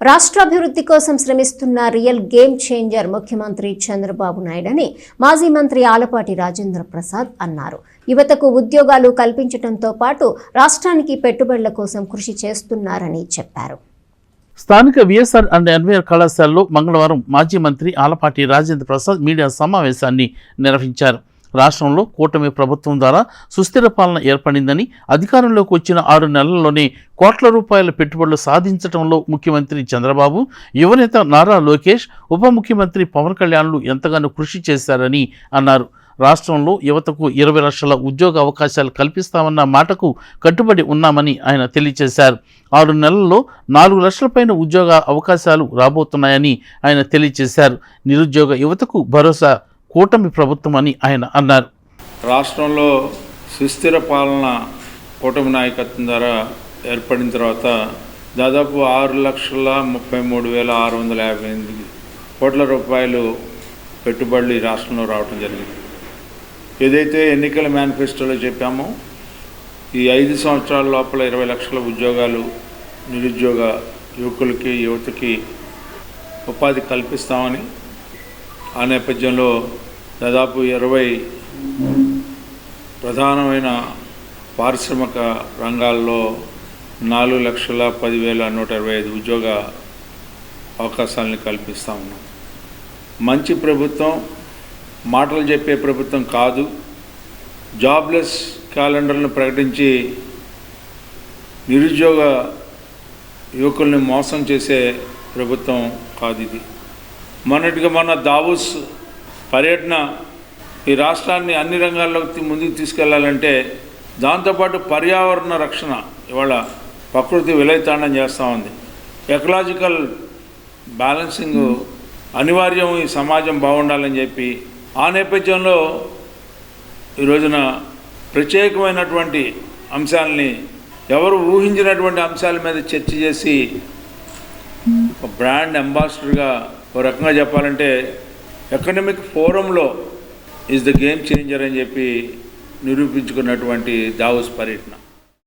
రాష్ట్రాభివృద్ధి కోసం శ్రమిస్తున్న real game changer ముఖ్యమంత్రి చంద్రబాబు నాయుడని మాజీ మంత్రి ఆలపాటి రాజేంద్ర ప్రసాద్ అన్నారు. యువతకు ఉద్యోగాలు కల్పించడంతో పాటు రాష్ట్రానికి పెట్టుబడుల కోసం కృషి చేస్తున్నారని చెప్పారు. స్థానిక విఎస్ఆర్ అండ్ ఎన్వీఆర్ కళాశాలలో మంగళవారం మాజీ మంత్రి ఆలపాటి రాజేంద్ర ప్రసాద్ మీడియా సమావేశాన్ని నిర్వహించారు. రాష్ట్రంలో కూటమి ప్రభుత్వం ద్వారా సుస్థిర పాలన ఏర్పడిందని అధికారంలోకి వచ్చిన ఆరు నెలల్లోనే కోట్ల రూపాయల పెట్టుబడులు సాధించడంలో ముఖ్యమంత్రి చంద్రబాబు యువనేత నారా లోకేష్ ఉప ముఖ్యమంత్రి పవన్ కళ్యాణ్లు ఎంతగానో కృషి చేశారని అన్నారు. రాష్ట్రంలో యువతకు ఇరవై లక్షల ఉద్యోగ అవకాశాలు కల్పిస్తామన్న మాటకు కట్టుబడి ఉన్నామని ఆయన తెలియజేశారు. ఆరు నెలల్లో నాలుగు లక్షల పైన ఉద్యోగ అవకాశాలు రాబోతున్నాయని ఆయన తెలియజేశారు. నిరుద్యోగ యువతకు భరోసా కూటమి ప్రభుత్వం అని ఆయన అన్నారు. రాష్ట్రంలో సుస్థిర పాలన కూటమి నాయకత్వం ద్వారా ఏర్పడిన తర్వాత దాదాపు ఆరు లక్షల ముప్పై మూడు వేల ఆరు వందల యాభై ఎనిమిది కోట్ల రూపాయలు పెట్టుబడులు ఈ రాష్ట్రంలో రావటం జరిగింది. ఏదైతే ఎన్నికల మేనిఫెస్టోలో చెప్పామో ఈ ఐదు సంవత్సరాల లోపల ఇరవై లక్షల ఉద్యోగాలు నిరుద్యోగ యువకులకి యువతకి ఉపాధి కల్పిస్తామని ఆ నేపథ్యంలో దాదాపు ఇరవై ప్రధానమైన పారిశ్రామిక రంగాల్లో నాలుగు లక్షల పదివేల నూట ఇరవై ఐదు ఉద్యోగ అవకాశాలను కల్పిస్తా ఉన్నాం. మంచి ప్రభుత్వం మాటలు చెప్పే ప్రభుత్వం కాదు. జాబ్లెస్ క్యాలెండర్ను ప్రకటించి నిరుద్యోగ యువకుల్ని మోసం చేసే ప్రభుత్వం కాదు ఇది. మొన్నటిగా మొన్న దావూస్ పర్యటన ఈ రాష్ట్రాన్ని అన్ని రంగాల్లోకి ముందుకు తీసుకెళ్ళాలంటే దాంతోపాటు పర్యావరణ రక్షణ ఇవాళ ప్రకృతి విలయతాండం చేస్తూ ఉంది. ఎకలాజికల్ బ్యాలెన్సింగ్ అనివార్యం ఈ సమాజం బాగుండాలని చెప్పి ఆ నేపథ్యంలో ఈ రోజున ప్రత్యేకమైనటువంటి అంశాలని ఎవరు ఊహించినటువంటి అంశాల మీద చర్చ చేసి ఒక బ్రాండ్ అంబాసిడర్గా ఒక రకంగా చెప్పాలంటే ఎకనమిక్ ఫోరంలో ఈజ్ ద గేమ్ చేంజర్ అని చెప్పి నిరూపించుకున్నటువంటి దావోస్ పర్యటన.